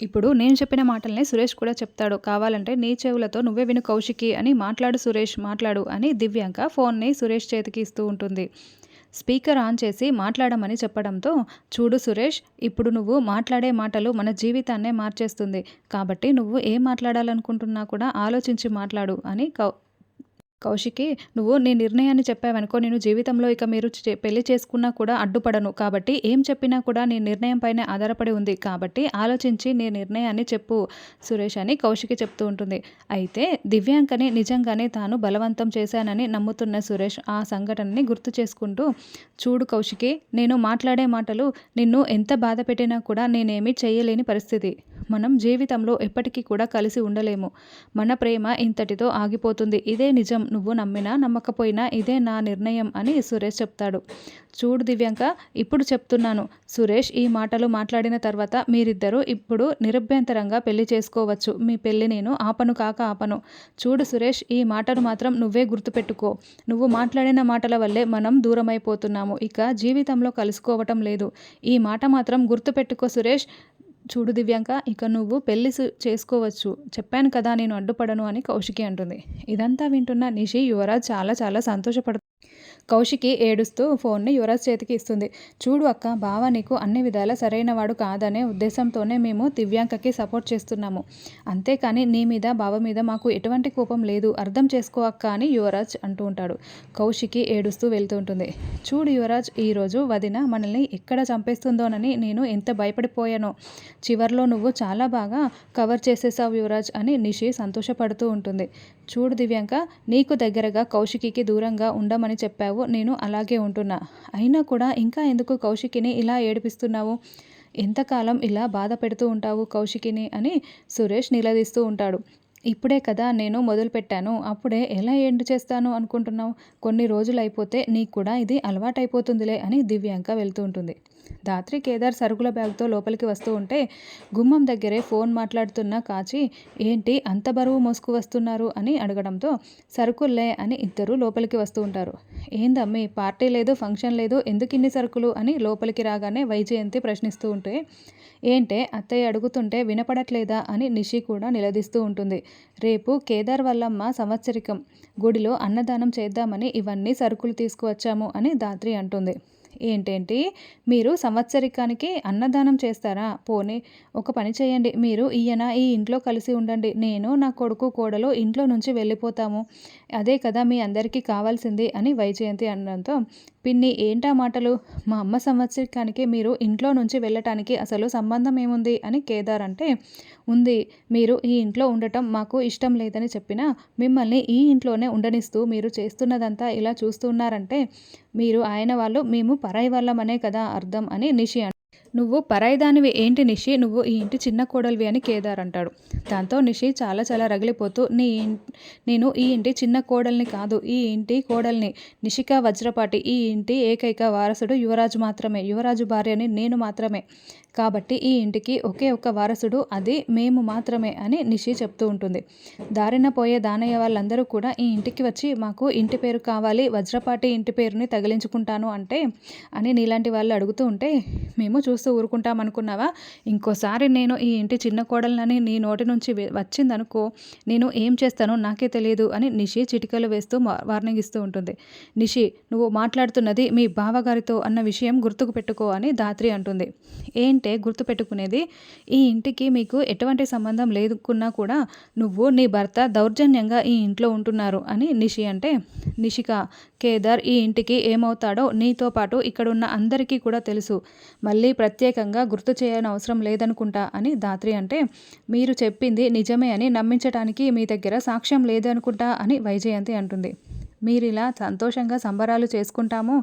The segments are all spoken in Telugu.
ఇప్పుడు నేను చెప్పిన మాటల్నే సురేష్ కూడా చెప్తాడు. కావాలంటే నీ చెవులతో నువ్వే విను కౌశికి అని మాట్లాడు సురేష్ మాట్లాడు అని దివ్యాంక ఫోన్ని సురేష్ చేతికి ఇస్తూ ఉంటుంది. స్పీకర్ ఆన్ చేసి మాట్లాడమని చెప్పడంతో చూడు సురేష్ ఇప్పుడు నువ్వు మాట్లాడే మాటలు మన జీవితాన్నే మార్చేస్తుంది. కాబట్టి నువ్వు ఏం మాట్లాడాలనుకుంటున్నా కూడా ఆలోచించి మాట్లాడు అని కౌ కౌశికి నువ్వు నీ నిర్ణయాన్ని చెప్పావనుకో నేను జీవితంలో ఇక మీరు చే- పెళ్ళి చేసుకున్నా కూడా అడ్డుపడను. కాబట్టి ఏం చెప్పినా కూడా నీ నిర్ణయం పైన ఆధారపడి ఉంది. కాబట్టి ఆలోచించి నీ నిర్ణయాన్ని చెప్పు సురేష్ అని కౌశికి చెప్తూ ఉంటుంది. అయితే దివ్యాంకని నిజంగానే తాను బలవంతం చేశానని నమ్ముతున్న సురేష్ ఆ సంఘటనని గుర్తు చేసుకుంటూ చూడు కౌశికి నేను మాట్లాడే మాటలు నిన్ను ఎంత బాధ పెట్టినా కూడా నేనేమీ చేయలేని పరిస్థితి. మనం జీవితంలో ఎప్పటికీ కూడా కలిసి ఉండలేము. మన ప్రేమ ఇంతటితో ఆగిపోతుంది. ఇదే నిజం. నువ్వు నమ్మినా నమ్మకపోయినా ఇదే నా నిర్ణయం అని సురేష్ చెప్తాడు. చూడు దివ్యాంక ఇప్పుడు చెప్తున్నాను. సురేష్ ఈ మాటలు మాట్లాడిన తర్వాత మీరిద్దరూ ఇప్పుడు నిరభ్యంతరంగా పెళ్ళి చేసుకోవచ్చు. మీ పెళ్ళి నేను ఆపను కాక ఆపను. చూడు సురేష్ ఈ మాటను మాత్రం నువ్వే గుర్తుపెట్టుకో. నువ్వు మాట్లాడిన మాటల వల్లే మనం దూరమైపోతున్నాము. ఇక జీవితంలో కలుసుకోవటం లేదు. ఈ మాట మాత్రం గుర్తుపెట్టుకో సురేష్. చూడు దివ్యాంక ఇక నువ్వు పెళ్ళి చేసుకోవచ్చు. చెప్పాను కదా నేను అడ్డుపడను అని కౌశికి అంటుంది. ఇదంతా వింటున్న నిషి యువరాజ్ చాలా చాలా సంతోషపడుతుంది కౌశికి ఏడుస్తూ ఫోన్ని యువరాజ్ చేతికి ఇస్తుంది. చూడు అక్క బావ నీకు అన్ని విధాల సరైనవాడు కాదనే ఉద్దేశంతోనే మేము దివ్యాంకకి సపోర్ట్ చేస్తున్నాము. అంతేకాని నీ మీద బావ మీద మాకు ఎటువంటి కోపం లేదు. అర్థం చేసుకో అక్క అని యువరాజ్ అంటూ ఉంటాడు. కౌశికి ఏడుస్తూ వెళ్తూ ఉంటుంది. చూడు యువరాజ్ ఈరోజు వదిన మనల్ని ఎక్కడ చంపేస్తుందోనని నేను ఎంత భయపడిపోయానో. చివర్లో నువ్వు చాలా బాగా కవర్ చేసేసావు యువరాజ్ అని నిషి సంతోషపడుతూ ఉంటుంది. చూడు దివ్యాంక నీకు దగ్గరగా కౌశికికి దూరంగా ఉండమని చెప్పావు నేను అలాగే ఉంటున్నా. అయినా కూడా ఇంకా ఎందుకు కౌశికిని ఇలా ఏడిపిస్తున్నావు? ఎంతకాలం ఇలా బాధ పెడుతూ ఉంటావు కౌశికిని అని సురేష్ నిలదీస్తూ ఉంటాడు. ఇప్పుడే కదా నేను మొదలుపెట్టాను అప్పుడే ఎలా ఎండ్ చేస్తాను అనుకుంటున్నావు? కొన్ని రోజులు అయిపోతే నీకు కూడా ఇది అలవాటైపోతుందిలే అని దివ్యాంక వెళ్తూ ఉంటుంది. దాత్రి కేదార్ సరుకుల బ్యాగ్తో లోపలికి వస్తూ ఉంటే గుమ్మం దగ్గరే ఫోన్ మాట్లాడుతున్న కాచి ఏంటి అంత బరువు మోసుకు వస్తున్నారు? అని అడగడంతో సరుకుల్లే అని ఇద్దరు లోపలికి వస్తూ ఉంటారు. ఏందమ్మి పార్టీ లేదు ఫంక్షన్ లేదు ఎందుకు ఇన్ని సరుకులు? అని లోపలికి రాగానే వైజయంతి ప్రశ్నిస్తూ ఉంటే ఏంటే అత్తయ్య అడుగుతుంటే వినపడట్లేదా? అని నిషి కూడా నిలదీస్తూ ఉంటుంది. రేపు కేదార్ వల్లమ్మ సంవత్సరికం. గుడిలో అన్నదానం చేద్దామని ఇవన్నీ సరుకులు తీసుకువచ్చాము అని దాత్రి అంటుంది. ఏంటేంటి? మీరు సంవత్సరికానికి అన్నదానం చేస్తారా? పోనీ ఒక పని చేయండి. మీరు ఈయన ఈ ఇంట్లో కలిసి ఉండండి. నేను నా కొడుకు కోడలు ఇంట్లో నుంచి వెళ్ళిపోతాము. అదే కదా మీ అందరికీ కావాల్సింది అని వైజయంతి అనడంతో పిన్ని ఏంటా మాటలు? మా అమ్మ సంవత్సరికానికి మీరు ఇంట్లో నుంచి వెళ్ళటానికి అసలు సంబంధం ఏముంది? అని కేదార్ అంటే ఉంది. మీరు ఈ ఇంట్లో ఉండటం మాకు ఇష్టం లేదని చెప్పినా మిమ్మల్ని ఈ ఇంట్లోనే ఉండనిస్తూ మీరు చేస్తున్నదంతా ఇలా చూస్తున్నారంటే మీరు ఆయన వాళ్ళు మేము పరాయి వాళ్ళమనే కదా అర్థం అని నిషి నువ్వు పరాయిదానివి ఏంటి నిషి? నువ్వు ఈ ఇంటి చిన్న కోడలివి అని కేదార్ అంటాడు. దాంతో నిషి చాలా చాలా రగిలిపోతూ నీ నేను ఈ ఇంటి చిన్న కోడల్ని కాదు ఈ ఇంటి కోడల్ని. నిషిక వజ్రపాటి ఈ ఇంటి ఏకైక వారసుడు యువరాజు మాత్రమే యువరాజు భార్యని నేను మాత్రమే. కాబట్టి ఈ ఇంటికి ఒకే ఒక్క వారసుడు అది మేము మాత్రమే అని నిషి చెప్తూ ఉంటుంది. దారిన పోయే దానయ్య వాళ్ళందరూ కూడా ఈ ఇంటికి వచ్చి మాకు ఇంటి పేరు కావాలి వజ్రపాటి ఇంటి పేరుని తగిలించుకుంటాను అంటే అని నీలాంటి వాళ్ళు అడుగుతూ ఉంటే మేము చూస్తూ. ఊరుకుంటాం అనుకున్నావా ఇంకోసారి నేను ఈ ఇంటి చిన్న కోడలని నీ నోటి నుంచి వచ్చిందనుకో నేను ఏం చేస్తానో నాకే తెలియదు అని నిషి చిటికలు వేస్తూ వార్నింగ్ ఇస్తూ ఉంటుంది. నిషి నువ్వు మాట్లాడుతున్నది మీ బావగారితో అన్న విషయం గుర్తుకు పెట్టుకో అని దాత్రి అంటుంది. ఏంటే గుర్తుపెట్టుకునేది? ఈ ఇంటికి మీకు ఎటువంటి సంబంధం లేదుకున్నా కూడా నువ్వు నీ భర్త దౌర్జన్యంగా ఈ ఇంట్లో ఉంటున్నారు అని నిషి అంటే నిషిక కేదార్ ఈ ఇంటికి ఏమవుతాడో నీతో పాటు ఇక్కడున్న అందరికీ కూడా తెలుసు. మళ్ళీ ప్రత్యేకంగా గుర్తు చేయని అవసరం లేదనుకుంటా అని దాత్రి అంటే మీరు చెప్పింది నిజమే అని నమ్మించడానికి మీ దగ్గర సాక్ష్యం లేదనుకుంటా అని వైజయంతి అంటుంది. మీరు ఇలా సంతోషంగా సంబరాలు చేసుకుంటాము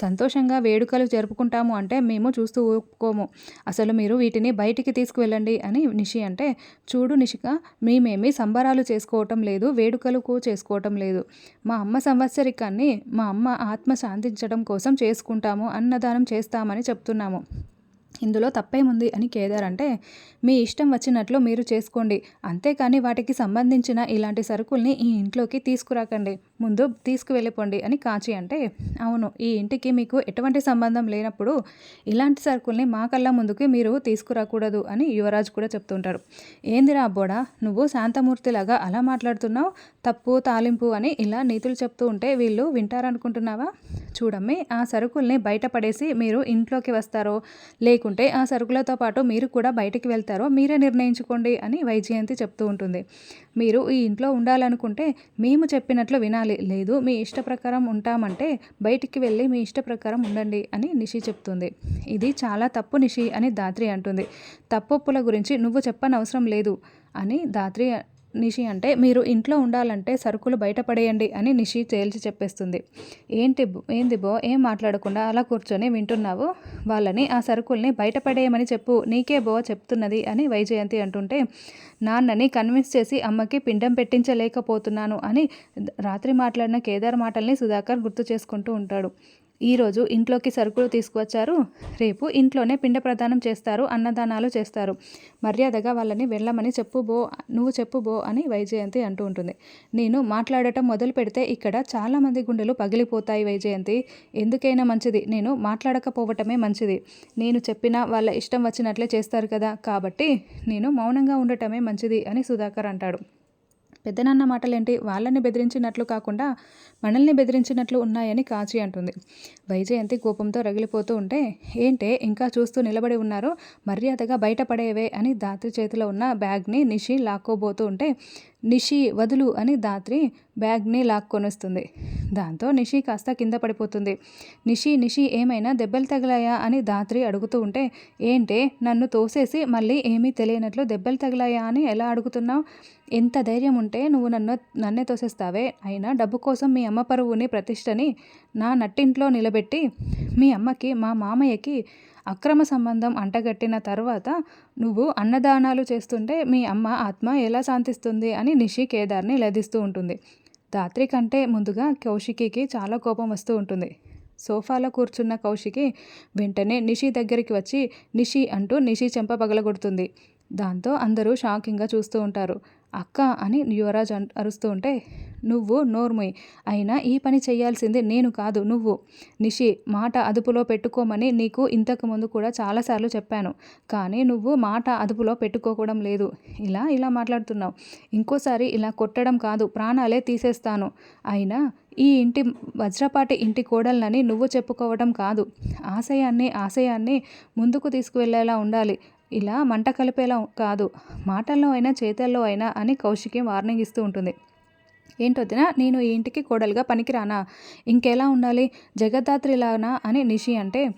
సంతోషంగా వేడుకలు జరుపుకుంటాము అంటే మేము చూస్తూ ఊరుకోము. అసలు మీరు వీటిని బయటికి తీసుకువెళ్ళండి అని నిషి అంటే చూడు నిషిక మేమేమి సంబరాలు చేసుకోవటం లేదు వేడుకలకు చేసుకోవటం లేదు. మా అమ్మ సంవత్సరికాన్ని మా అమ్మ ఆత్మ శాంతించడం కోసం చేసుకుంటాము అన్నదానం చేస్తామని చెప్తున్నాము. ఇందులో తప్పేముంది అని కేదార్ అంటే మీ ఇష్టం వచ్చినట్లు మీరు చేసుకోండి. అంతేకాని వాటికి సంబంధించిన ఇలాంటి సరుకుల్ని ఈ ఇంట్లోకి తీసుకురాకండి. ముందు తీసుకువెళ్ళిపోండి అని కాచి అంటే అవును ఈ ఇంటికి మీకు ఎటువంటి సంబంధం లేనప్పుడు ఇలాంటి సరుకుల్ని మా కళ్ళ ముందుకి మీరు తీసుకురాకూడదు అని యువరాజ్ కూడా చెప్తుంటారు. ఏందిరా అబ్బోడా నువ్వు శాంతమూర్తిలాగా అలా మాట్లాడుతున్నావు? తప్పు తాలింపు అని ఇలా నీతులు చెప్తూ ఉంటే వీళ్ళు వింటారనుకుంటున్నావా? చూడమ్మి ఆ సరుకుల్ని బయటపడేసి మీరు ఇంట్లోకి వస్తారో అనుకుంటే ఆ సరుకులతో పాటు మీరు కూడా బయటికి వెళ్తారో మీరే నిర్ణయించుకోండి అని వైజయంతి చెప్తూ ఉంటుంది. మీరు ఈ ఇంట్లో ఉండాలనుకుంటే మేము చెప్పినట్లు వినాలి. లేదు మీ ఇష్ట ప్రకారం ఉంటామంటే బయటికి వెళ్ళి మీ ఇష్ట ప్రకారం ఉండండి అని నిషి చెప్తుంది. ఇది చాలా తప్పు నిషి అని దాత్రి అంటుంది. తప్పొప్పుల గురించి నువ్వు చెప్పనవసరం లేదు అని దాత్రి నిషి అంటే మీరు ఇంట్లో ఉండాలంటే సరుకులు బయటపడేయండి అని నిషి తేల్చి చెప్పేస్తుంది. ఏంటి ఏంది బో ఏం మాట్లాడకుండా అలా కూర్చొని వింటున్నావు? వాళ్ళని ఆ సరుకుల్ని బయటపడేయమని చెప్పు నీకే బో చెప్తున్నది అని వైజయంతి అంటుంటే నాన్నని కన్విన్స్ చేసి అమ్మకి పిండం పెట్టించలేకపోతున్నాను అని రాత్రి మాట్లాడిన కేదార్ మాటల్ని సుధాకర్ గుర్తు చేసుకుంటూ ఉంటాడు. ఈరోజు ఇంట్లోకి సరుకులు తీసుకువచ్చారు. రేపు ఇంట్లోనే పిండ ప్రదానం చేస్తారు అన్నదానాలు చేస్తారు. మర్యాదగా వాళ్ళని వెళ్ళమని చెప్పు బో నువ్వు చెప్పు బో అని వైజయంతి అంటూ ఉంటుంది. నేను మాట్లాడటం మొదలు పెడితే ఇక్కడ చాలామంది గుండెలు పగిలిపోతాయి వైజయంతి. ఎందుకైనా మంచిది. నేను మాట్లాడకపోవటమే మంచిది. నేను చెప్పిన వాళ్ళ ఇష్టం వచ్చినట్లే చేస్తారు కదా. కాబట్టి నేను మౌనంగా ఉండటమే మంచిది అని సుధాకర్ అంటాడు. పెద్దనాన్న మాటలేంటి? వాళ్ళని బెదిరించినట్లు కాకుండా మనల్ని బెదిరించినట్లు ఉన్నాయని కాచి అంటుంది. వైజయంతి కోపంతో రగిలిపోతూ ఉంటే ఏంటే ఇంకా చూస్తూ నిలబడి ఉన్నారో మర్యాదగా బయటపడేవే అని దాత్రి చేతిలో ఉన్న బ్యాగ్ని నిషి లాక్కోబోతూ ఉంటే నిషి వదులు అని దాత్రి బ్యాగ్ని లాక్కొనొస్తుంది. దాంతో నిషి కాస్త కింద పడిపోతుంది. నిషి నిషి ఏమైనా దెబ్బలు తగిలాయా అని దాత్రి అడుగుతూ ఉంటే ఏంటే నన్ను తోసేసి మళ్ళీ ఏమీ తెలియనట్లు దెబ్బలు తగిలాయా అని ఎలా అడుగుతున్నావు? ఎంత ధైర్యం ఉంటే నువ్వు నన్ను నన్నే తోసేస్తావే. అయినా డబ్బు కోసం మీ అమ్మ పరువుని ప్రతిష్టని నా నట్టింట్లో నిలబెట్టి మీ అమ్మకి మా మామయ్యకి అక్రమ సంబంధం అంటగట్టిన తర్వాత నువ్వు అన్నదానాలు చేస్తుంటే మీ అమ్మ ఆత్మ ఎలా శాంతిస్తుంది అని నిషి కేదార్ని లదిస్తూ ఉంటుంది. రాత్రి కంటే ముందుగా కౌశికికి చాలా కోపం వస్తూ ఉంటుంది. సోఫాలో కూర్చున్న కౌశికి వెంటనే నిషి దగ్గరికి వచ్చి నిషి అంటూ నిషి చెంప పగలగొడుతుంది. దాంతో అందరూ షాకింగ్గా చూస్తూ ఉంటారు. అక్క అని యువరాజ్ అరుస్తూ ఉంటే నువ్వు నోర్ముయ్. అయినా ఈ పని చేయాల్సింది నేను కాదు నువ్వు. నిషి మాట అదుపులో పెట్టుకోమని నీకు ఇంతకు ముందు కూడా చాలాసార్లు చెప్పాను. కానీ నువ్వు మాట అదుపులో పెట్టుకోకూడం లేదు. ఇలా ఇలా మాట్లాడుతున్నావు. ఇంకోసారి ఇలా కొట్టడం కాదు ప్రాణాలే తీసేస్తాను. అయినా ఈ ఇంటి వజ్రపాటి ఇంటి కోడళ్ళని నువ్వు చెప్పుకోవడం కాదు. ఆశయాన్ని ఆశయాన్ని ముందుకు తీసుకువెళ్ళేలా ఉండాలి. ఇలా మంట కలిపేలా కాదు. మాటల్లో అయినా చేతల్లో అయినా అని కౌశికి వార్నింగ్ ఇస్తూ ఉంటుంది. ఏంటొద్దినా నేను ఈ ఇంటికి కోడలుగా పనికిరానా? ఇంకెలా ఉండాలి? జగద్ధాత్రిలానా? అని నిషి అంటే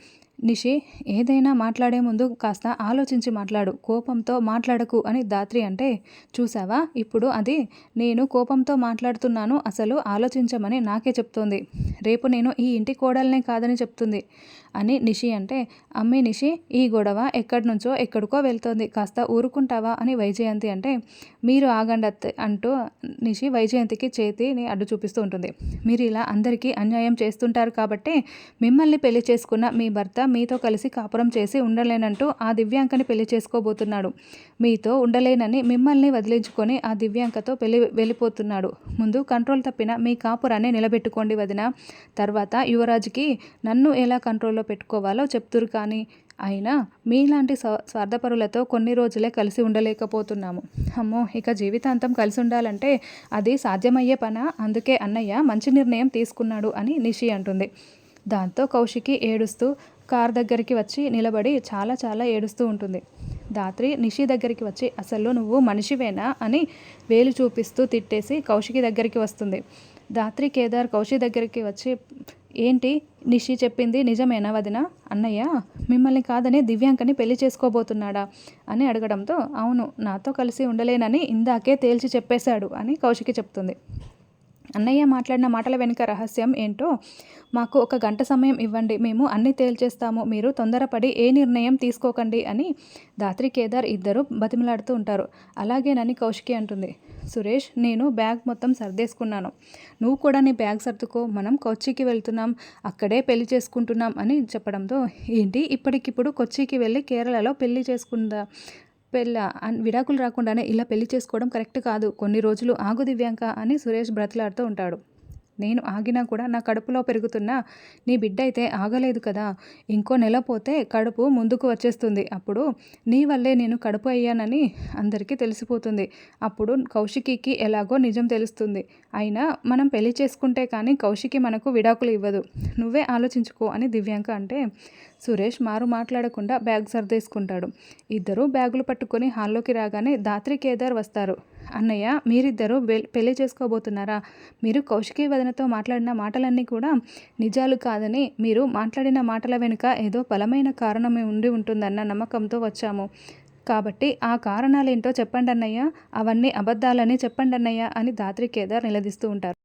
నిషి ఏదైనా మాట్లాడే ముందు కాస్త ఆలోచించి మాట్లాడు. కోపంతో మాట్లాడకు అని దాత్రి అంటే చూసావా? ఇప్పుడు అది నేను కోపంతో మాట్లాడుతున్నాను అసలు ఆలోచించమని నాకే చెప్తోంది. రేపు నేను ఈ ఇంటి కోడలనే కాదని చెప్తుంది. అని నిషి అంటే అమ్మే నిషి ఈ గొడవ ఎక్కడి నుంచో ఎక్కడికో వెళ్తోంది. కాస్త ఊరుకుంటావా? అని వైజయంతి అంటే మీరు ఆగండి అంటూ నిషి వైజయంతికి చేతిని అడ్డు చూపిస్తూ ఉంటుంది. మీరు ఇలా అందరికీ అన్యాయం చేస్తుంటారు కాబట్టి మిమ్మల్ని పెళ్ళి చేసుకున్న మీ భర్త మీతో కలిసి కాపురం చేసి ఉండలేనంటూ ఆ దివ్యాంకని పెళ్ళి చేసుకోబోతున్నాడు. మీతో ఉండలేనని మిమ్మల్ని వదిలించుకొని ఆ దివ్యాంకతో పెళ్ళి వెళ్ళిపోతున్నాడు. ముందు కంట్రోల్ తప్పిన మీ కాపురాన్ని నిలబెట్టుకోండి వదిన. తర్వాత యువరాజుకి నన్ను ఎలా కంట్రోల్ కంట్రోల్లో పెట్టుకోవాలో చెప్తురు కానీ అయినా మీలాంటి స్వార్థపరులతో కొన్ని రోజులే కలిసి ఉండలేకపోతున్నాము. అమ్మో ఇక జీవితాంతం కలిసి ఉండాలంటే అది సాధ్యమయ్యే పన? అందుకే అన్నయ్య మంచి నిర్ణయం తీసుకున్నాడు అని నిషి అంటుంది. దాంతో కౌశికి ఏడుస్తూ కార్ దగ్గరికి వచ్చి నిలబడి చాలా చాలా ఏడుస్తూ ఉంటుంది. దాత్రి నిషి దగ్గరికి వచ్చి అసలు నువ్వు మనిషివేనా? అని వేలు చూపిస్తూ తిట్టేసి కౌశికి దగ్గరికి వస్తుంది. దాత్రి కేదార్ కౌశి దగ్గరికి వచ్చి ఏంటి? నిషి చెప్పింది నిజమేనా వదిన? అన్నయ్య మిమ్మల్ని కాదని దివ్యాంకని పెళ్ళి చేసుకోబోతున్నాడా? అని అడగడంతో అవును నాతో కలిసి ఉండలేనని ఇందాకే తేల్చి చెప్పేశాడు అని కౌశికి చెప్తుంది. అన్నయ్య మాట్లాడిన మాటల వెనుక రహస్యం ఏంటో మాకు ఒక గంట సమయం ఇవ్వండి. మేము అన్నీ తేల్చేస్తాము. మీరు తొందరపడి ఏ నిర్ణయం తీసుకోకండి అని దాత్రి కేదార్ ఇద్దరు బతిమలాడుతూ ఉంటారు. అలాగేనని కౌశికి అంటుంది. సురేష్ నేను బ్యాగ్ మొత్తం సర్దేసుకున్నాను. నువ్వు కూడా నీ బ్యాగ్ సర్దుకో. మనం కొచ్చికి వెళ్తున్నాం. అక్కడే పెళ్ళి చేసుకుంటున్నాం అని చెప్పడంతో ఏంటి? ఇప్పటికిప్పుడు కొచ్చికి వెళ్ళి కేరళలో పెళ్ళి చేసుకుందా? పెళ్ళ విడాకులు రాకుండానే ఇలా పెళ్ళి చేసుకోవడం కరెక్ట్ కాదు. కొన్ని రోజులు ఆగు దివ్యాంక అని సురేష్ బ్రతిలాడుతూ ఉంటాడు. నేను ఆగినా కూడా నా కడుపులో పెరుగుతున్న నీ బిడ్డ అయితే ఆగలేదు కదా. ఇంకో నెల పోతే కడుపు ముందుకు వచ్చేస్తుంది. అప్పుడు నీ వల్లే నేను కడుపు అయ్యానని అందరికీ తెలిసిపోతుంది. అప్పుడు కౌశికికి ఎలాగో నిజం తెలుస్తుంది. అయినా మనం పెళ్ళి చేసుకుంటే కానీ కౌశికి మనకు విడాకులు ఇవ్వదు. నువ్వే ఆలోచించుకో అని దివ్యాంక అంటే సురేష్ మారు మాట్లాడకుండా బ్యాగ్ సర్దేసుకుంటాడు. ఇద్దరు బ్యాగులు పట్టుకొని హాల్లోకి రాగానే దాత్రి కేదార్ వస్తారు. అన్నయ్య మీరిద్దరూ పెళ్ళి చేసుకోబోతున్నారా? మీరు కౌశికి వదనతో మాట్లాడిన మాటలన్నీ కూడా నిజాలు కాదని మీరు మాట్లాడిన మాటల వెనుక ఏదో బలమైన కారణమే ఉండి ఉంటుందన్న నమ్మకంతో వచ్చాము. కాబట్టి ఆ కారణాలేంటో చెప్పండి అన్నయ్య అవన్నీ అబద్ధాలని చెప్పండి అన్నయ్య అని దాత్రి కేదార్ నిలదీస్తూ ఉంటారు.